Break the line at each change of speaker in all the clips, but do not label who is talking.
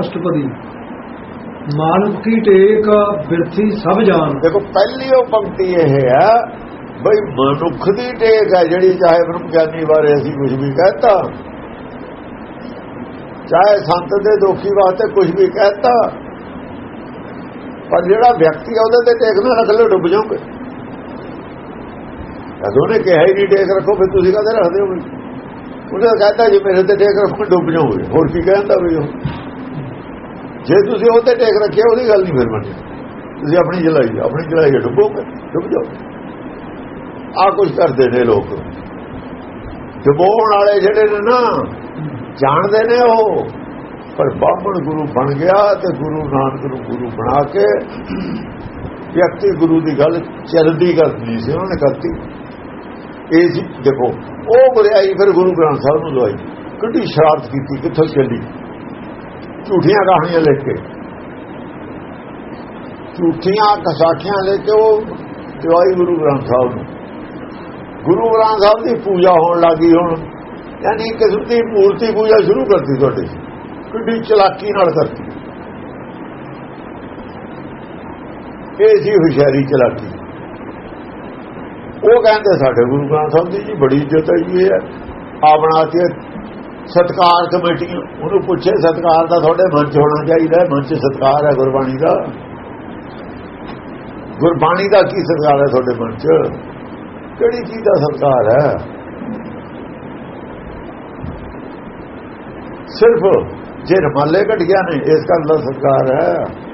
ਅਸ਼ਟਪਦੀ ਮਾਨਵ ਕੀ ਟੇਕ, ਬਿਰਥੀ ਸਭ ਜਾਣ।
ਦੇਖੋ, ਪਹਿਲੀ ਉਹ ਪੰਕਤੀ ਇਹ ਹੈ, ਬਈ ਮਨੁੱਖ ਦੀ ਟੇਕ ਹੈ, ਜਿਹੜੀ ਚਾਹੇ ਬ੍ਰਹਮ ਗਿਆਨੀ ਬਾਰੇ ਅਸੀਂ ਕੁਝ ਵੀ ਕਹਤਾ, ਚਾਹੇ ਸੰਤ ਦੇ ਦੋਖੀ ਵਾਸਤੇ ਕੁਝ ਵੀ ਕਹਤਾ, ਪਰ ਜਿਹੜਾ ਵਿਅਕਤੀ ਆ, ਉਹਦੇ ਤੇ ਟੇਕ ਨਾ ਰੱਖ ਲਓ, ਡੁੱਬ ਜਾਓਗੇ। ਜਦੋਂ ਨੇ ਕਿਹਾ ਹੀ ਨਹੀਂ, ਟੇਕ ਰੱਖੋ, ਫਿਰ ਤੁਸੀਂ ਕਾਹਦੇ ਰੱਖਦੇ ਹੋ? ਉਹਨੇ ਕਹਿੰਦਾ ਜੀ ਮੇਰੇ ਤੇ ਟੇਕ ਰੱਖੋ ਡੁੱਬ ਜਾਓਗੇ। ਹੋਰ ਕੀ ਕਹਿੰਦਾ ਵੀ ਉਹ? ਜੇ ਤੁਸੀਂ ਉਹ ਤੇ ਟੇਕ ਰੱਖਿਆ, ਉਹਦੀ ਗੱਲ ਨਹੀਂ ਫਿਰ ਮੰਨੀ ਤੁਸੀਂ ਆਪਣੀ ਜਲਾਈ ਆਪਣੀ ਜਲਾਈ ਡੁੱਬੋਗੇ ਡੁੱਬ ਜਾਓ। ਆ ਕੁਝ ਕਰਦੇ ਨੇ ਲੋਕ। ਡੁਬੋਣ ਵਾਲੇ ਜਿਹੜੇ ਨੇ ਨਾ, ਜਾਣਦੇ ਨੇ ਉਹ। ਪਰ ਬਾਹਮਣ ਗੁਰੂ ਬਣ ਗਿਆ ਤੇ ਗੁਰੂ ਨਾਨਕ ਨੂੰ ਗੁਰੂ ਬਣਾ ਕੇ ਵਿਅਕਤੀ ਗੁਰੂ ਦੀ ਗੱਲ ਚੱਲਦੀ ਕਰਦੀ ਸੀ, ਉਹਨਾਂ ਨੇ ਕਰਤੀ। ਇਹ ਜੀ ਦੇਖੋ, ਉਹ ਬੁਰਾਈ ਫਿਰ ਗੁਰੂ ਗ੍ਰੰਥ ਸਾਹਿਬ ਨੂੰ ਦਵਾਈ। ਕਿੱਡੀ ਸ਼ਰਾਰਤ ਕੀਤੀ, ਕਿੱਥੋਂ ਚੱਲੀ? ਝੂਠੀਆਂ ਕਹਾਣੀਆਂ ਲਿਖ ਕੇ। ਝੂਠੀਆਂ ਕਸਾਖੀਆਂ ਲੈ ਕੇ ਉਹ ਦਵਾਈ ਗੁਰੂ ਗ੍ਰੰਥ ਸਾਹਿਬ ਨੂੰ। ਗੁਰੂ ਗ੍ਰੰਥ ਸਾਹਿਬ ਦੀ ਪੂਜਾ ਹੋਣ ਲੱਗੀ ਹੁਣ। ਯਾਨੀ ਕਿਸਮ ਦੀ ਮੂਰਤੀ ਪੂਜਾ ਸ਼ੁਰੂ ਕਰਤੀ ਤੁਹਾਡੀ। ਕਿੱਡੀ ਚਲਾਕੀ ਨਾਲ ਕਰਤੀ। ਇਹ ਸੀ ਹੁਸ਼ਿਆਰੀ ਚਲਾਕੀ। ਉਹ ਕਹਿੰਦੇ ਸਾਡੇ ਗੁਰੂ ਗ੍ਰੰਥ ਸਾਹਿਬ ਦੀ ਜੀ ਬੜੀ ਇੱਜ਼ਤ ਹੈ ਜੀ, ਇਹ ਆ ਬਣਾਤੀ ਸਤਕਾਰ ਕਮੇਟੀ ਉਹਨੂੰ ਪੁੱਛੇ, ਸਤਕਾਰ ਦਾ ਤੁਹਾਡੇ ਮਨ 'ਚ ਹੋਣਾ ਚਾਹੀਦਾ ਹੈ, ਮਨ 'ਚ ਸਤਕਾਰ ਹੈ ਗੁਰਬਾਣੀ ਦਾ। ਗੁਰਬਾਣੀ ਦਾ ਕੀ ਸਤਕਾਰ ਹੈ ਤੁਹਾਡੇ ਮਨ 'ਚ? ਕਿਹੜੀ ਚੀਜ਼ ਦਾ ਸਤਕਾਰ ਹੈ? ਸਿਰਫ ਜੇ ਰਮਾਲੇ ਘਟ ਗਿਆ ਨੇ, ਇਸ ਗੱਲ ਦਾ ਸਤਕਾਰ ਹੈ।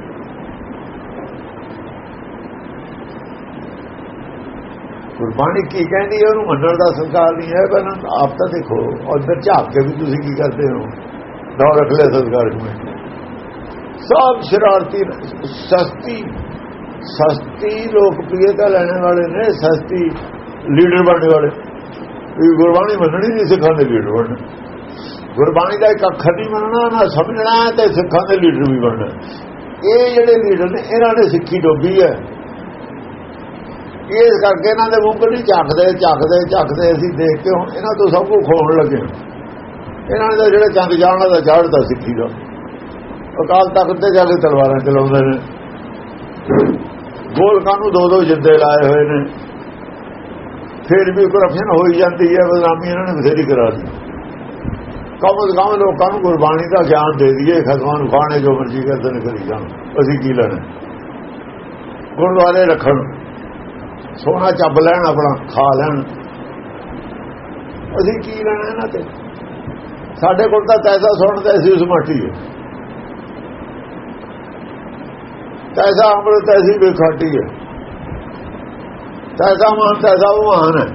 ਗੁਰਬਾਣੀ ਕੀ ਕਹਿੰਦੀ ਹੈ, ਉਹਨੂੰ ਮੰਨਣ ਦਾ ਸੰਸਕਾਰ ਨਹੀਂ ਹੈ, ਪਰ ਆਪ ਤਾਂ ਦੇਖੋ ਉਧਰ ਝਾਕ ਕੇ ਵੀ ਤੁਸੀਂ ਕੀ ਕਰਦੇ ਹੋ? ਦੌ ਰੱਖ ਲੈ ਸੰਸਕਾਰ ਕਮੇਟੀ ਸਭ ਸ਼ਰਾਰਤੀ, ਸਸਤੀ ਸਸਤੀ ਲੋਕਪ੍ਰਿਯਤਾ ਲੈਣ ਵਾਲੇ ਨੇ, ਸਸਤੀ ਲੀਡਰ ਬਣਨ ਵਾਲੇ। ਵੀ ਗੁਰਬਾਣੀ ਮੰਨਣੀ ਨਹੀਂ ਸਿੱਖਾਂ ਦੇ ਲੀਡਰ ਬਣਨ। ਗੁਰਬਾਣੀ ਦਾ ਇੱਕ ਅੱਖਰ ਨਹੀਂ ਮੰਨਣਾ, ਨਾ ਸਮਝਣਾ, ਤੇ ਸਿੱਖਾਂ ਦੇ ਲੀਡਰ ਵੀ ਬਣਨਾ। ਇਹ ਜਿਹੜੇ ਲੀਡਰ ਨੇ, ਇਹਨਾਂ ਨੇ ਸਿੱਖੀ ਡੋਬੀ ਹੈ। ਇਸ ਕਰਕੇ ਇਹਨਾਂ ਦੇ ਮੂੰਹ ਨਹੀਂ ਝਾਕਦੇ ਝਾਕਦੇ ਝਾਕਦੇ ਅਸੀਂ ਦੇਖ ਕੇ ਹੁਣ ਇਹਨਾਂ ਤੋਂ ਸਭ ਕੁਝ ਖੋਣ ਲੱਗੇ। ਇਹਨਾਂ ਨੇ ਜਿਹੜਾ ਚੰਦ ਜਾਣਦਾ ਦਾ ਝਾੜਦਾ ਸਿੱਖੀ ਦਾ। ਅਕਾਲ ਤਖਤ ਤੇ ਜਾ ਕੇ ਤਲਵਾਰਾਂ ਚਲਾਉਂਦੇ ਨੇ। ਗੋਲਕਾਂ ਨੂੰ ਦੋ ਦੋ ਜਿੱਦੇ ਲਾਏ ਹੋਏ ਨੇ। ਫਿਰ ਵੀ ਕਰਪਸ਼ਨ ਹੋਈ ਜਾਂਦੀ ਹੈ, ਬਦਨਾਮੀ ਇਹਨਾਂ ਨੇ ਬਥੇਰੀ ਕਰਾ ਦਿੱਤੀ। ਕਮ ਕਮ ਲੋਕਾਂ ਨੂੰ ਗੁਰਬਾਣੀ ਦਾ ਗਿਆਨ ਦੇ ਦਈਏ, ਖਸਮਾਂ ਨੂੰ ਖਾਣੇ ਜੋ ਮਰਜ਼ੀ ਕਰਦੇ ਨੇ, ਕਰੀ ਜਾਣ। ਅਸੀਂ ਕੀ ਲੈਣਾ? ਗੁਰਦੁਆਰੇ ਰੱਖਣ। ਸੋਨਾ ਚੱਬ ਲੈਣ, ਆਪਣਾ ਖਾ ਲੈਣ। ਅਸੀਂ ਕੀ ਲੈਣਾ ਇਹਨਾਂ ਤੇ? ਸਾਡੇ ਕੋਲ ਤਾਂ ਤੈਸਾ ਸੁਣ ਤੇ ਅਸੀਂ ਉਸ ਮਾਟੀ ਹੈ ਤੈਸਾ ਅੰਮ੍ਰਿਤ ਐਸੀ ਬੇਖਾਟੀ ਹੈ ਤੈਸਾ ਮਾਨ, ਤੈਸਾ ਉਹ ਮਹਾਨ ਹੈ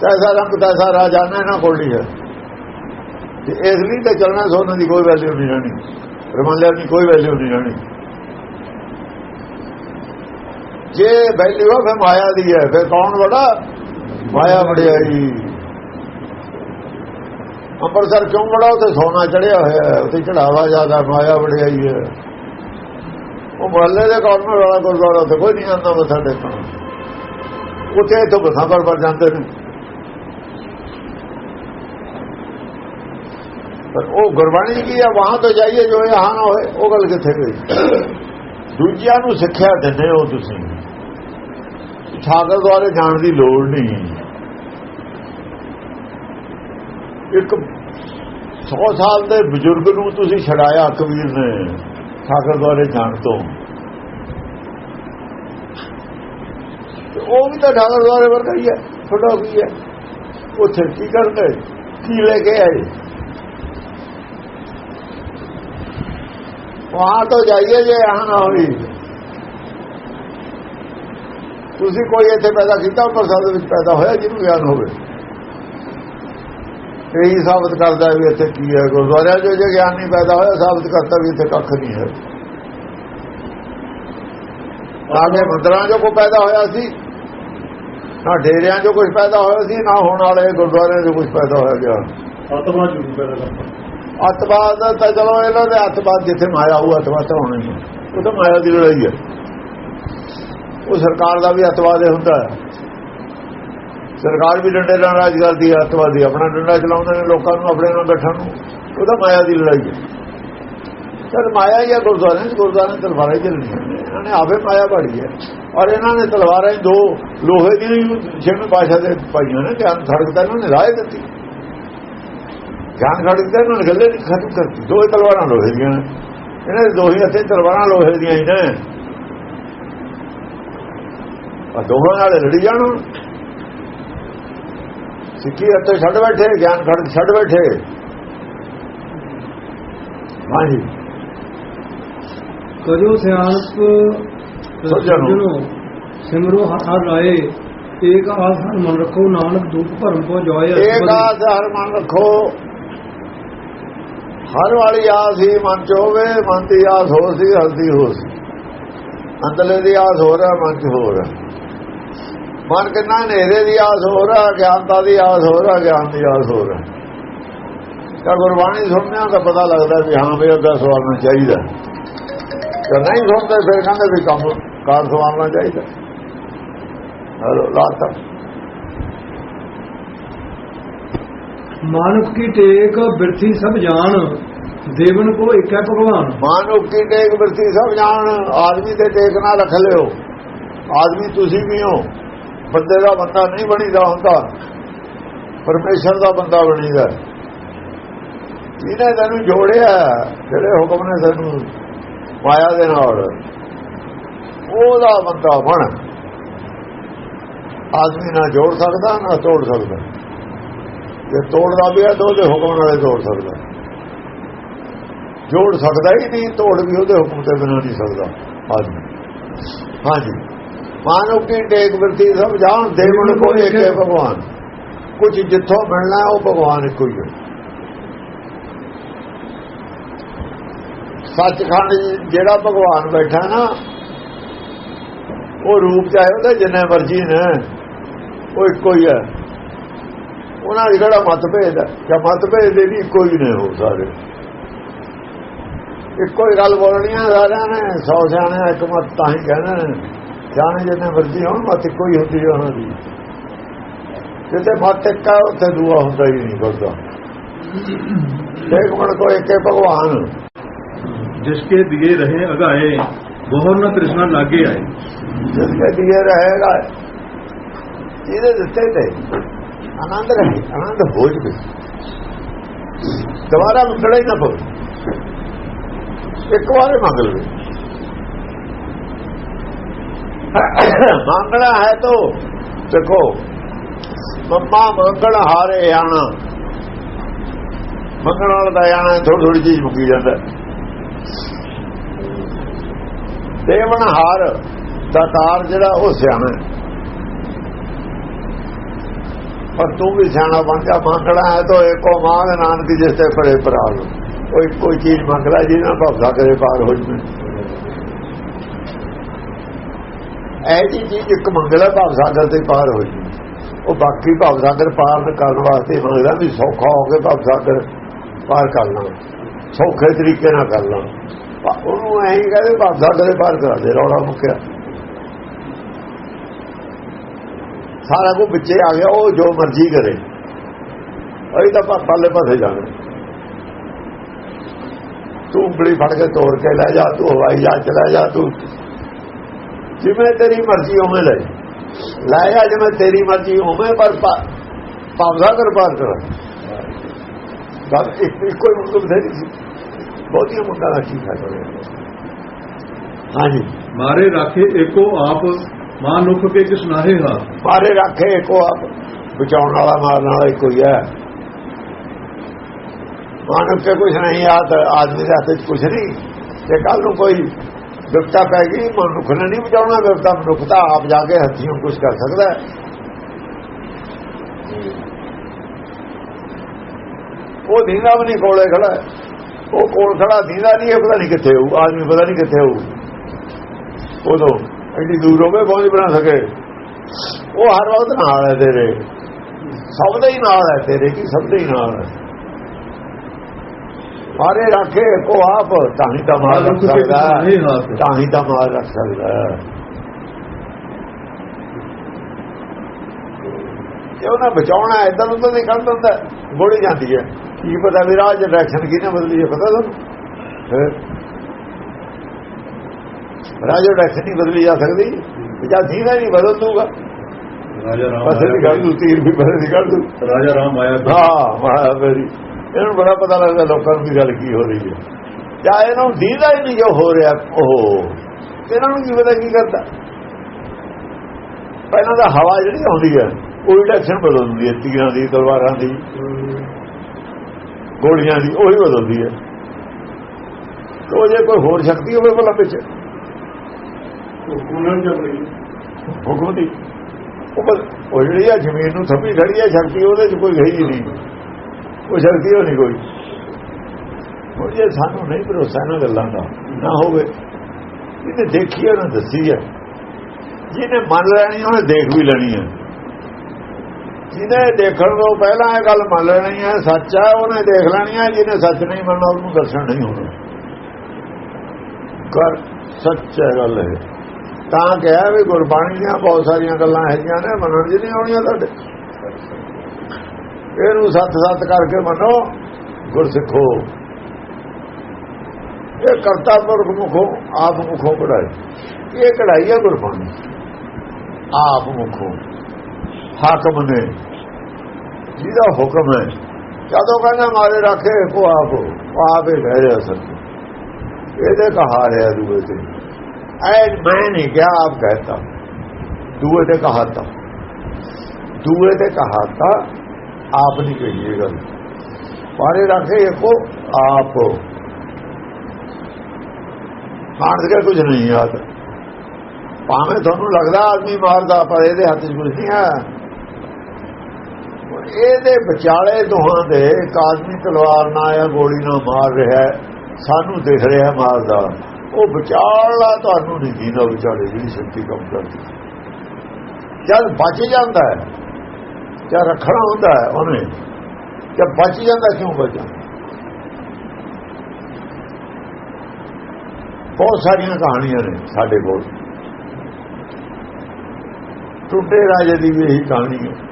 ਤੈਸਾ ਰੰਗ, ਤੈਸਾ ਰਾਜਾਨਾ ਇਹਨਾਂ ਕੋਲ ਨਹੀਂ ਹੈ। ਤੇ ਇਸ ਲਈ ਤੇ ਚੱਲਣਾ ਸੋਨਾ ਦੀ ਕੋਈ ਵੈਲਿਊ ਨਹੀਂ ਰਹਿਣੀ। ਰਮਾਲਿਆ ਦੀ ਕੋਈ ਵੈਲਿਊ ਨਹੀਂ ਰਹਿਣੀ। ਜੇ ਵੈਲਿਊ ਆ, ਫਿਰ ਮਾਇਆ ਦੀ ਹੈ, ਫਿਰ ਕੌਣ ਬੜਾ ਮਾਇਆ ਵੜਿਆਈ ਅੰਮ੍ਰਿਤਸਰ ਕਿਉਂ ਬੜਾ ਉੱਥੇ ਸੋਨਾ ਚੜਿਆ ਹੋਇਆ ਹੈ, ਉੱਥੇ ਚੜਾਵਾ ਜ਼ਿਆਦਾ ਮਾਇਆ ਵੜਿਆਈ ਹੈ। ਉਹ ਮਹੱਲੇ ਦੇ ਕਾਰਨਰ ਵਾਲਾ ਗੁਰਦੁਆਰਾ ਉੱਥੇ ਕੋਈ ਨਹੀਂ ਆਉਂਦਾ ਮੱਥਾ ਟੇਕਣ। ਉੱਥੇ ਇੱਥੋਂ ਬਸਾਂ ਪਰ ਜਾਂਦੇ ਨੇ। ਪਰ ਉਹ ਗੁਰਬਾਣੀ ਕੀ ਹੈ ਵਾਹਾਂ ਤੋਂ ਜਾਈਏ, ਜੋ ਯਹਾਂ ਨਾ ਹੋਏ, ਉਹ ਗੱਲ ਕਿੱਥੇ ਗਈ? ਦੂਜਿਆਂ ਨੂੰ ਸਿੱਖਿਆ ਦਿੰਦੇ ਹੋ ਤੁਸੀਂ। ਠਾਕਰ ਦੁਆਰੇ ਜਾਣ ਦੀ ਲੋੜ ਨਹੀਂ। ਇੱਕ 100 ਸਾਲ ਦੇ ਬਜ਼ੁਰਗ ਨੂੰ ਤੁਸੀਂ ਛਡਾਇਆ ਕਬੀਰ ਨੇ ਠਾਕਰ ਦੁਆਰੇ ਜਾਣ ਤੋਂ। ਉਹ ਵੀ ਤਾਂ ਠਾਕਰ ਦੁਆਰੇ ਵਰਗਾ ਹੀ ਹੈ ਛੋਟਾ ਕੀ ਹੈ। ਉੱਥੇ ਕੀ ਕਰਦੇ? ਕੀ ਲੈ ਕੇ ਆਏ? ਵਹਾਂ ਤੋਂ ਜਾਈਏ ਜੇ ਯਹਾਂ ਨਾ ਹੋਈ। ਤੁਸੀਂ ਕੋਈ ਇੱਥੇ ਪੈਦਾ ਕੀਤਾ ਪ੍ਰਸਾਦ ਵਿੱਚ ਪੈਦਾ ਹੋਇਆ ਜਿਹਨੂੰ ਗਿਆਨ ਹੋਵੇ। ਇਹੀ ਸਾਬਤ ਕਰਦਾ ਵੀ ਇੱਥੇ ਕੀ ਹੈ ਗੁਰਦੁਆਰਿਆਂ ਜੋ ਜੇ ਗਿਆਨ ਨਹੀਂ ਪੈਦਾ ਹੋਇਆ ਸਾਬਤ ਕਰਤਾ ਵੀ ਇੱਥੇ ਕੱਖ ਨਹੀਂ ਹੈ। ਸਾਡੇ ਮੰਦਰਾਂ ਜੋ ਕੋ ਪੈਦਾ ਹੋਇਆ ਸੀ ਨਾ ਡੇਰਿਆਂ ਜੋ ਕੁਝ ਪੈਦਾ ਹੋਇਆ ਸੀ ਨਾ ਹੋਣ ਵਾਲੇ ਗੁਰਦੁਆਰਿਆਂ ਜੋ ਕੁਝ ਪੈਦਾ ਹੋਇਆ ਗਿਆ।
ਆਤਮਾ ਜੁਗ ਪੈਦਾ ਕਰਤਾ
ਅਤਵਾਦ ਤਾਂ ਚਲੋ ਇਹਨਾਂ ਦੇ ਅਤਵਾਦ ਜਿੱਥੇ ਮਾਇਆ ਉਹ ਅਤਵਾਦ ਤਾਂ ਹੋਣਾ ਉਹ ਤਾਂ ਮਾਇਆ ਦੀ ਲੜਾਈ ਹੈ। ਉਹ ਸਰਕਾਰ ਦਾ ਵੀ ਅਤਵਾਦ ਹੁੰਦਾ ਸਰਕਾਰ ਵੀ ਡੰਡੇ ਨਾਲ ਰਾਜ ਕਰਦੀ ਹੈ, ਅਤਵਾਦੀ ਆਪਣਾ ਡੰਡਾ ਚਲਾਉਂਦੇ ਨੇ, ਲੋਕਾਂ ਨੂੰ, ਆਪਣੇ ਨਾਲ ਬੈਠਣ ਨੂੰ। ਉਹਦਾ ਮਾਇਆ ਦੀ ਲੜਾਈ ਹੈ। ਚਲ ਮਾਇਆ ਹੀ ਆ ਗੁਰਦੁਆਰੇ ਗੁਰਦੁਆਰੇ ਤਲਵਾਰਾਂ ਹੀ ਚੱਲਣੀਆਂ ਨੇ। ਇਹਨਾਂ ਨੇ ਆਪੇ ਮਾਇਆ ਬੜੀ ਹੈ। ਔਰ ਇਹਨਾਂ ਨੇ ਤਲਵਾਰਾਂ ਹੀ ਦੋ ਲੋਹੇ ਦੀਆਂ ਜਿਵੇਂ ਛੇਵੇਂ ਪਾਸ਼ਾ ਦੇ ਪਾਈਆਂ ਨੇ ਗਿਆਨ ਖੜਕਦਾ ਇਹਨਾਂ ਨੇ ਰਾਹ ਦਿੱਤੀ। ਗਿਆਨ ਖੜਕਦਾ ਇਹਨਾਂ ਨੇ ਗੱਲੇ ਖਤਮ ਕਰਤੀ। ਦੋ ਤਲਵਾਰਾਂ ਲੋਹੇ ਦੀਆਂ ਇਹਨਾਂ ਦੇ ਦੋ ਹੀ ਹੱਥੇ ਤਲਵਾਰਾਂ ਲੋਹੇ ਦੀਆਂ ਹੀ ਨੇ। ਆ ਦੋਹਾਂ ਨਾਲ ਲੜੀ ਜਾਣ। ਸਿੱਖੀ ਹੱਥੋਂ ਛੱਡ ਬੈਠੇ ਗਿਆਨ ਖੜਕ ਛੱਡ ਬੈਠੇ। ਹਾਂਜੀ।
ਕਜੋ ਸਿਆਣਪ
ਸੱਜਣੋ।
ਸਿਮਰੋ ਹਰ ਰਾਏ। ਏਕ ਆਸ ਹਰ ਮਨ ਰੱਖੋ ਨਾਨਕ ਦੁਖ ਭਰਮ ਕੋ ਜੋਏ
ਇੱਕ ਆਸ ਹਰ ਮਨ ਰੱਖੋ। ਹਰ ਵਾਲੀ ਆਸ ਹੀ ਮਨ ਚ ਹੋਵੇ ਮਨ ਦੀ ਆਸ ਹੋ ਸੀ ਹਲਦੀ ਹੋ ਸੀ। ਅੰਦਰਲੇ ਦੀ ਆਸ ਹੋ ਰਿਹਾ ਮਨ ਚ ਹੋ। ਰਿਹਾ ਮਨ ਕਿੰਨਾ ਹਨੇਰੇ ਦੀ ਆਸ ਹੋ ਰਿਹਾ ਗਿਆਨਤਾ ਦੀ ਆਸ ਹੋ ਰਿਹਾ ਗਿਆਨ ਦੀ ਆਸ ਹੋ ਰਿਹਾ। ਤਾਂ ਗੁਰਬਾਣੀ ਸੁਣਨਿਆਂ ਦਾ ਪਤਾ ਲੱਗਦਾ ਵੀ ਹਾਂ ਵੀ ਅੱਗਾ ਸਵਾਰਨਾ ਚਾਹੀਦਾ। ਜੇ ਨਹੀਂ ਸੁਣਦੇ ਫਿਰ ਕਹਿੰਦੇ ਵੀ ਕੰਮ ਕਾਰ ਸਵਾਰਨਾ ਚਾਹੀਦਾ। ਹਲੋ ਲਾਤਾ।
ਮਾਨੁਖ ਕੀ ਟੇਕ ਬਿਰਥੀ ਸਭ ਜਾਣ ਦੇਵਨ ਕੋ ਇੱਕ ਹੈ ਭਗਵਾਨ।
ਮਾਨੁਖ ਕੀ ਟੇਕ ਵਰਤੀ ਸਭ ਜਾਣ ਆਦਮੀ ਤੇ ਟੇਕ ਨਾ ਰੱਖ ਲਿਓ। ਆਦਮੀ ਤੁਸੀਂ ਵੀ ਹੋ। ਬੰਦੇ ਦਾ ਬੰਦਾ ਨਹੀਂ ਬਣੀਦਾ ਹੁੰਦਾ। ਪਰਮੇਸ਼ਰ ਦਾ ਬੰਦਾ ਬਣੀਦਾ। ਜਿਹਨੇ ਤੈਨੂੰ ਜੋੜਿਆ, ਜਿਹੜੇ ਹੁਕਮ ਨੇ ਤੈਨੂੰ ਪਾਇਆ ਦੇ ਨਾਲ, ਉਹਦਾ ਬੰਦਾ ਬਣ। ਆਦਮੀ ਨਾ ਜੋੜ ਸਕਦਾ, ਨਾ ਤੋੜ ਸਕਦਾ। ਜੇ ਤੋੜਦਾ ਵੀ ਹੈ ਤਾਂ ਉਹਦੇ ਹੁਕਮ ਨਾਲੇ ਤੋੜ ਸਕਦਾ। ਜੋੜ ਸਕਦਾ ਹੀ ਨਹੀਂ, ਤੋੜ ਵੀ ਉਹਦੇ ਹੁਕਮ ਤੇ ਬਿਨਾਂ ਨਹੀਂ ਸਕਦਾ। ਆਦਮੀ। ਹਾਂਜੀ। ਮਾਨਵ ਕੀ ਟੇਕ ਵਰਤੀ ਸਭ ਜਾਣ ਦੇਵਨ ਕੋ ਹੈ ਭਗਵਾਨ। ਕੁਝ ਜਿੱਥੋਂ ਮਿਲਣਾ ਉਹ ਭਗਵਾਨ ਇੱਕੋ ਹੀ ਹੈ। ਸੱਚਖੰਡ ਜਿਹੜਾ ਭਗਵਾਨ ਬੈਠਾ ਨਾ ਉਹ ਰੂਪ ਚਾਹੇ ਉਹਦੇ ਜਿੰਨੇ ਮਰਜ਼ੀ ਨੇ ਉਹ ਇੱਕੋ ਹੀ ਹੈ। ਉਹਨਾਂ ਦਾ ਜਿਹੜਾ ਮਤਭੇਦ ਹੈ? ਜਾਂ ਮਤਭੇਦ ਦੇ ਵੀ ਇੱਕੋ ਹੀ ਨੇ ਉਹ ਸਾਰੇ। ਇੱਕੋ ਹੀ ਗੱਲ ਬੋਲਣੀ ਹੈ ਸਾਰਿਆਂ ਨੇ ਸੌ ਸਿਆਣੇ ਇੱਕ ਮਤ ਤਾਂ ਹੀ ਕਹਿੰਦੇ ਨੇ ਜਾਣ ਜਿੰਨੇ ਮਰਜ਼ੀ ਹੋਣ ਮਤ ਕੋਈ ਹੁੰਦੀ ਉਹਨਾਂ ਦੀ ਜਿੱਥੇ ਮਤ ਇੱਕਾ ਉੱਥੇ ਦੂਆ ਹੁੰਦਾ ਹੀ ਨਹੀਂ ਕਰਦਾ ਇੱਕ ਮਣ ਕੋ ਇੱਕੇ ਭਗਵਾਨ
ਜਿਸ ਕੇ ਦਿਏ ਰਹੇ ਅਗਾਏ ਬਹੁਤ ਨਾ ਤ੍ਰਿਸ਼ਨਾ ਲਾਗੇ ਆਏ
ਜਿਸ ਕੇ ਦਿਏ ਰਹੇ ਅਗਾਏ ਇਹਦੇ ਦਿੱਤੇ ਤੇ ਆਨੰਦ ਰਹੇ ਆਨੰਦ ਹੋ ਜਵੇ ਦੁਬਾਰਾ ਮੁਕੜੇ ਨਾ ਪਵੇ ਇੱਕ ਵਾਰੇ ਮੰਗ ਲਵੇ ਮੰਗਣਾ ਹੈ ਤੋ। ਦੇਖੋ, ਮੰਮਾ ਮੰਗਣ ਹਾਰੇ ਆਣਾ। ਮੰਗਣ ਵਾਲਾ ਦਾ ਆਣਾ ਥੋੜੀ ਥੋੜੀ ਚੀਜ਼ ਮੁੱਕੀ ਜਾਂਦਾ। ਦੇਵਨ ਹਾਰ ਦਾ ਦਾਤਾਰ ਜਿਹੜਾ, ਉਹ ਸਿਆਣਾ ਪਰ ਤੂੰ ਵੀ ਸਿਆਣਾ ਬਣ ਜਾ, ਮੰਗਣਾ ਹੈ ਤਾਂ ਇੱਕੋ ਮਾਂ ਦੇ ਨਾਨਕ ਜਿਸ ਤੇ ਪਰੇ ਪ੍ਰਾਲ ਕੋਈ ਕੋਈ ਚੀਜ਼ ਮੰਗ ਲੈ ਜਿਹਨਾਂ ਭਵਸਾ ਕਰੇ ਪਾਰ ਹੋ ਜਵੇ। ਐ ਜੀ ਚੀਜ਼ ਇੱਕ ਮੰਗਲਾ ਭਵਸਾਗਰ ਤੇ ਪਾਰ ਹੋ ਜਵੇ ਉਹ ਬਾਕੀ ਭਾਵ ਸਾਗਰ ਪਾਰ ਕਰਨ ਵਾਸਤੇ ਮੰਗਦਾ ਵੀ ਸੌਖਾ ਹੋ ਕੇ ਭਵਸਾਗਰ ਪਾਰ ਕਰਨਾ ਸੌਖੇ ਤਰੀਕੇ ਨਾਲ ਕਰਨਾ ਉਹਨੂੰ ਐਂ ਹੀ ਕਹਿੰਦੇ ਭਵਸਾਗਰ ਪਾਰ ਕਰਾ ਦੇ, ਰੌਲਾ ਮੁੱਕਿਆ। ਸਾਰਾ ਕੁਝ ਵਿੱਚੇ ਆ ਗਿਆ, ਉਹ ਜੋ ਮਰਜ਼ੀ ਕਰੇ। ਅਸੀਂ ਤਾਂ ਪਾ- ਪਾਲੇ ਪਾਸੇ ਜਾਣਾ। ਤੂੰ ਉਂਗਲੀ ਫੜ ਕੇ ਤੋੜ ਕੇ ਲੈ ਜਾ, ਤੂੰ ਹਵਾਈ ਜਹਾਜ਼ ਚ ਲੈ ਜਾ, ਤੂੰ ਜਿਵੇਂ ਤੇਰੀ ਮਰਜ਼ੀ ਉਵੇਂ ਲੈ। ਲਾਇਆ ਜਿਵੇਂ ਤੇਰੀ ਮਰਜ਼ੀ ਉਵੇਂ ਪਰ ਪਾਵਦਾ ਕਰ ਪਾਰ ਕਰ। ਬਸ ਕੋਈ ਮਤਲਬ ਨਹੀਂ ਸੀ। ਬਹੁਤੀਆਂ ਮੁੰਡਾ ਦਾ ਠੀਕ ਹੈ ਹਾਂਜੀ।
ਮਾਰੇ ਰੱਖੇ ਏਕੋ ਆਪ ਮਾਨੁਖ ਕੇ ਕਿਸਨਾਹੇ ਹਾ
ਮਾਰੇ ਰੱਖੇ ਇੱਕੋ ਆਪ ਬਚਾਉਣ ਵਾਲਾ ਮਾਰਨ ਵਾਲਾ ਇੱਕੋ ਹੀ ਹੈ। ਮਾਨੁਖ ਤੇ ਕੁਝ ਨਹੀਂ ਆਦ ਆਦਮੀ ਦੇ ਹੱਥ ਕੁਝ ਨਹੀਂ। ਤੇ ਕੱਲ ਨੂੰ ਕੋਈ ਵਿਪਤਾ ਪੈ ਗਈ, ਮਨੁੱਖ ਨੇ ਨਹੀਂ ਬਚਾਉਣਾ ਵਿਪਤਾ ਮਨੁੱਖ ਤਾਂ ਆਪ ਜਾ ਕੇ ਹੱਥੀਂ ਕੁਝ ਕਰ ਸਕਦਾ ਉਹ ਦੀਨਾ ਵੀ ਨਹੀਂ ਕੋਲੇ ਖੜਾ ਉਹ ਕੋਲ ਖੜਾ, ਦੀਨਾ ਨਹੀਂ ਇਹ ਪਤਾ ਨਹੀਂ ਕਿੱਥੇ ਹੋਊ, ਆਦਮੀ ਪਤਾ ਨਹੀਂ ਕਿੱਥੇ ਹੋਊ। ਉਦੋਂ ਐਡੀ ਦੂਰ ਹੋਵੇ ਪਹੁੰਚ ਬਣਾ ਸਕੇ। ਉਹ ਹਰ ਵਕਤ ਨਾਲ ਹੈ ਤੇਰੇ। ਸਭ ਦੇ ਹੀ ਨਾਲ ਹੈ ਤੇਰੇ, ਕੀ ਸਭ ਦੇ ਹੀ ਨਾਲ ਹੈ? ਮਾਰੇ ਰੱਖੇ ਕੋ ਆਪ ਤਾਂ ਹੀ ਤਾਂ ਮਾਰ ਰੱਖ ਸਕਦਾ ਤਾਂ ਹੀ। ਤਾਂ ਮਾਰ ਰੱਖ ਸਕਦਾ ਜੇ ਉਹਨਾਂ ਬਚਾਉਣਾ ਇਦਾਂ ਉਦਾਂ ਨਹੀਂ ਕਰ ਦਿੰਦਾ ਗੋੜੀ ਜਾਂਦੀ ਹੈ। ਕੀ ਪਤਾ ਵੀ ਰਾਜ ਡਾਇਰੈਕਸ਼ਨ ਕਿਹਨੇ ਬਦਲੀ ਹੈ ਪਤਾ ਤੁਹਾਨੂੰ? ਰਾਜ ਡਾਇਰੈਕਸ਼ਨ ਨਹੀਂ ਬਦਲੀ ਜਾ ਸਕਦੀ। ਜਾਂ ਸੀਨਾ ਨਹੀਂ ਬਦਲ ਦੂਗਾ
ਰਾਜਾ ਰਾਮ
ਅਸਲ ਗੱਲ ਨੂੰ ਤੀਰ ਵੀ ਬਦਲ ਨਿਕਲ ਦੂ
ਰਾਜਾ ਰਾਮ ਆਇਆ
ਹਾਂ ਮਾਇਆ ਮੇਰੀ। ਇਹਨੂੰ ਬੜਾ ਪਤਾ ਲੱਗਦਾ ਲੋਕਾਂ ਨੂੰ ਵੀ ਗੱਲ ਕੀ ਹੋ ਰਹੀ ਹੈ। ਜਾਂ ਇਹਨਾਂ ਦੀਦਾ ਹੀ ਨਹੀਂ ਜੋ ਹੋ ਰਿਹਾ ਉਹ ਇਹਨਾਂ ਨੂੰ ਕੀ ਪਤਾ ਕੀ ਕਰਦਾ? ਪਹਿਲਾਂ ਤਾਂ ਹਵਾ ਜਿਹੜੀ ਆਉਂਦੀ ਹੈ ਉਹ ਡਾਇਰੈਕਸ਼ਨ ਬਦਲਦੀ ਹੈ ਤੀਰਾਂ ਦੀ ਤਲਵਾਰਾਂ ਦੀ ਗੋਲੀਆਂ ਦੀ ਉਹੀ ਬਦਲਦੀ ਹੈ। ਉਹ ਜੇ ਕੋਈ ਹੋਰ ਸ਼ਕਤੀ ਹੋਵੇ ਭਲਾ ਵਿੱਚ। ਹੁਕਮ ਦੀ। ਉਹ ਬਸ ਉਹ ਜਿਹੜੀ ਆ ਜ਼ਮੀਨ ਨੂੰ ਥੱਪੀ ਖੜੀ ਹੈ ਸ਼ਕਤੀ ਉਹਦੇ 'ਚ ਕੋਈ ਹੈ ਹੀ ਨਹੀਂ। ਉਹ ਸ਼ਕਤੀ ਉਹ ਨਹੀਂ ਕੋਈ। ਉਹ ਜੇ ਸਾਨੂੰ ਨਹੀਂ ਭਰੋਸਾ ਇਹਨਾਂ ਗੱਲਾਂ ਦਾ, ਨਾ ਹੋਵੇ। ਇਹਨੇ ਦੇਖੀ ਹੈ ਦੱਸੀ ਹੈ ਜਿਹਨੇ ਮੰਨ ਲੈਣੀ ਉਹਨੇ ਦੇਖ ਵੀ ਲੈਣੀ ਹੈ ਜਿਹਨੇ ਦੇਖਣ ਤੋਂ ਪਹਿਲਾਂ ਇਹ ਗੱਲ ਮੰਨ ਲੈਣੀ ਹੈ ਸੱਚ ਹੈ ਉਹਨੇ ਦੇਖ ਲੈਣੀ ਹੈ ਜਿਹਨੇ ਸੱਚ ਨਹੀਂ ਮੰਨਣਾ, ਉਹਨੂੰ ਦਰਸ਼ਨ ਨਹੀਂ ਹੋਣਾ। ਕਰ ਸੱਚ ਹੈ, ਗੱਲ ਹੈ ਤਾਂ ਕਿਹਾ ਵੀ ਗੁਰਬਾਣੀ ਦੀਆਂ ਬਹੁਤ ਸਾਰੀਆਂ ਗੱਲਾਂ ਹੈਗੀਆਂ ਨੇ ਮੰਨਣ ਜੀ ਨਹੀਂ ਆਉਣੀਆਂ ਤੁਹਾਡੇ। ਇਹਨੂੰ ਸੱਤ ਸੱਤ ਕਰਕੇ ਮੰਨੋ, ਗੁਰਸਿੱਖੋ। ਇਹ ਕਰਤਾ ਪੁਰਖ ਮੁਖੋਂ, ਆਪ ਮੁਖੋ ਕਢਾਈ। ਇਹ ਕਢਾਈ ਹੈ ਗੁਰਬਾਣੀ। ਆਪ ਮੁਖੋਂ। ਹਾਕਮ ਨੇ। ਜਿਹਦਾ ਹੁਕਮ ਹੈ, ਜਦੋਂ ਕਹਿੰਦਾ ਮਾਰੇ ਰੱਖੇ ਕੋ ਆਪ ਉਹ ਆਪ ਰਿਹਾ ਸੱਚ। ਇਹਦੇ ਕਹਾ ਰਿਹਾ ਦੂਏ ਤੇ। ਐ ਮੈਂ ਨਹੀਂ ਕਿਹਾ, ਆਪ ਕਹਤਾ। ਦੂਏ ਤੇ ਕਹਾਤਾ। ਦੂਏ ਤੇ ਕਹਾਤਾ ਆਪ ਨਹੀਂ ਕਹੀ ਇਹ ਗੱਲ। ਮਾਰੇ ਰੱਖੇ ਕੋ ਆਪ। ਮਾਰ ਕੇ ਕੁਝ ਨਹੀਂ ਯਾਦ ਭਾਵੇਂ ਤੁਹਾਨੂੰ ਲੱਗਦਾ ਆਦਮੀ ਮਾਰਦਾ, ਪਰ ਇਹਦੇ ਹੱਥ 'ਚ ਕੁਝ ਨਹੀਂ ਹੈ ਇਹਦੇ ਵਿਚਾਲੇ ਦੋਹਾਂ ਦੇ ਇੱਕ ਆਦਮੀ ਤਲਵਾਰ ਨਾਲ ਜਾਂ ਗੋਲੀ ਨਾਲ ਮਾਰ ਰਿਹਾ ਸਾਨੂੰ ਦਿਖ ਰਿਹਾ ਮਾਰਦਾ। ਉਹ ਵਿਚਾਲਾ ਤੁਹਾਨੂੰ ਨਹੀਂ ਜੀਣਾ, ਵਿਚਾਲੇ ਜਿਹੜੀ ਸ਼ਕਤੀ ਕੰਮ ਕਰਦੀ। ਜਦ ਬਚ ਜਾਂਦਾ ਹੈ ਜਾਂ ਰੱਖਣਾ ਹੁੰਦਾ ਹੈ ਉਹਨੇ, ਜਾਂ ਬਚ ਜਾਂਦਾ, ਕਿਉਂ ਬਚਾ ਬਹੁਤ ਸਾਰੀਆਂ ਕਹਾਣੀਆਂ ਨੇ ਸਾਡੇ ਕੋਲ। ਟੁੱਟੇ ਰਾਜੇ ਦੀ ਵੀ ਇਹੀ ਕਹਾਣੀ ਹੈ।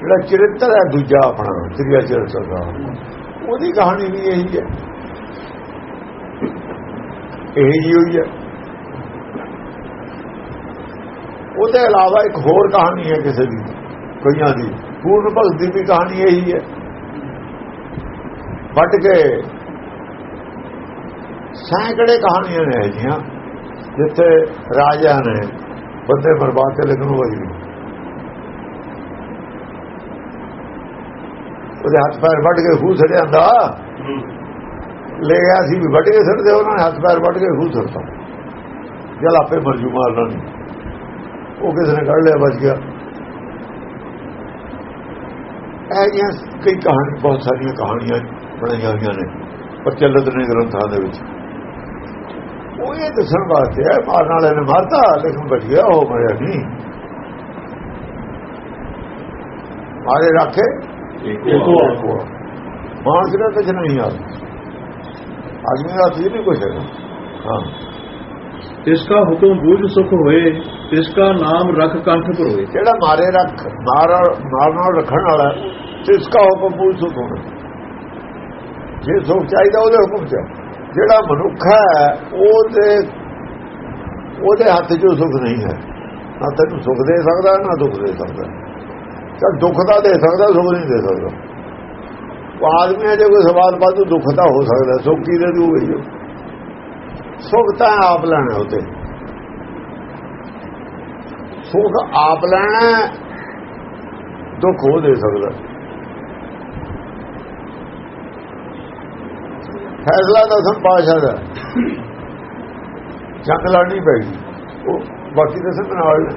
ਜਿਹੜਾ ਚਰਿੱਤਰ ਹੈ, ਦੂਜਾ ਆਪਣਾ, ਤ੍ਰਿਆ ਚਰਿੱਤਰ ਦਾ। ਉਹਦੀ ਕਹਾਣੀ ਵੀ ਇਹੀ ਹੈ। ਇਹ ਹੀ ਹੋਈ ਹੈ। ਉਹਦੇ ਇਲਾਵਾ ਇੱਕ ਹੋਰ ਕਹਾਣੀ ਹੈ ਕਿਸੇ ਦੀ। ਕਈਆਂ ਦੀ ਪੂਰਨ ਭਗਤ ਦੀ ਵੀ ਕਹਾਣੀ ਇਹੀ ਹੈ। ਵੱਟ ਕੇ ਸੈਂਕੜੇ ਕਹਾਣੀਆਂ ਨੇ ਜੀਆਂ ਜਿੱਥੇ ਰਾਜਾ ਨੇ ਬੰਦੇ ਬਰਬਾਦ ਤੇ ਲਗਨ ਹੋਈ ਉਹਦੇ ਹੱਥ ਪੈਰ ਵੱਢ ਕੇ ਖੂਹ ਛੜਿਆ ਹੁੰਦਾ। ਲੈ ਗਿਆ ਸੀ ਵੀ ਵੱਢ ਕੇ ਛੱਡਦੇ ਉਹਨਾਂ ਨੇ ਹੱਥ ਪੈਰ ਵੱਢ ਕੇ ਖੂਹ ਛੱਡਤਾ ਜਲ ਆਪੇ ਮਰਜੂ ਮਾਰਨਾ ਨਹੀਂ। ਉਹ ਕਿਸ ਨੇ ਕੱਢ ਲਿਆ ਬਚ ਗਿਆ। ਇਹ ਜਿਹੀਆਂ ਕਈ ਕਹਾਣੀ ਬਹੁਤ ਸਾਰੀਆਂ ਕਹਾਣੀਆਂ ਬਣਾਈਆਂ ਹੋਈਆਂ ਨੇ ਪ੍ਰਚਲਿਤ ਨੇ ਗ੍ਰੰਥਾਂ ਦੇ ਵਿੱਚ। ਉਹ ਇਹ ਦੱਸਣ ਵਾਸਤੇ ਹੈ ਮਾਰਨ ਵਾਲੇ ਨੇ ਮਾਰਤਾ ਲੇਕਿਨ ਬਚ ਗਿਆ ਉਹ ਮਰਿਆ ਨਹੀਂ ਮਾਰੇ ਰੱਖੇ। ਮਾਨਸ ਦਾ ਕੁਝ ਨਹੀਂ ਆ। ਆਦਮੀ ਦਾ ਸੀ ਨਹੀਂ ਕੁਝ ਹੈਗਾ। ਤਿਸ
ਕਾ ਹੁਕਮ ਬੂਝ ਸੁਖ ਹੋਏ ਤਿਸ ਕਾ ਨਾਮ ਰਖ ਕੰਠ ਭਰੋਏ।
ਜਿਹੜਾ ਮਾਰੇ ਰੱਖ, ਮਾਰ ਮਾਰ ਨਾਲ ਰੱਖਣ ਵਾਲਾ ਤਿਸ ਕਾ ਹੁਕਮ ਬੂਝ ਸੁਖ ਹੋਣਾ ਜੇ ਸੁਖ ਚਾਹੀਦਾ, ਉਹਦੇ ਹੁਕਮ ਚ। ਜਿਹੜਾ ਮਨੁੱਖ ਹੈ, ਉਹਦੇ ਉਹਦੇ ਹੱਥ 'ਚ ਸੁਖ ਨਹੀਂ ਹੈ। ਨਾ ਤੈਨੂੰ ਸੁਖ ਦੇ ਸਕਦਾ, ਨਾ ਦੁੱਖ ਦੇ ਸਕਦਾ। ਚਲ ਦੁੱਖ ਦਾ ਦੇ ਸਕਦਾ, ਸੁਖ ਨਹੀਂ ਦੇ ਸਕਦਾ। ਆਦਮੀ ਜੇ ਕੋਈ ਸਵਾਲ ਬਾਅਦ ਦੁੱਖ ਤਾਂ ਹੋ ਸਕਦਾ। ਸੁਖ ਕੀ ਦੇ ਦੂਗੇ ਸੁਖ ਤਾਂ ਆਪ ਲੈਣਾ ਉਤੇ। ਸੁਖ ਆਪ ਲੈਣਾ ਦੁੱਖ ਉਹ ਦੇ ਸਕਦਾ। ਫੈਸਲਾ ਦਸਮ ਪਾਸ਼ਾ ਦਾ। ਜੰਗ ਲੜਨੀ ਪੈਗੀ। ਉਹ ਬਾਕੀ ਦਸਮ ਨਾਲ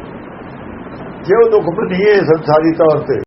ਜੇ ਉਹ ਦੁੱਖ ਮੰਨੀਏ ਸੰਸਾਰੀ ਤੌਰ ਤੇ।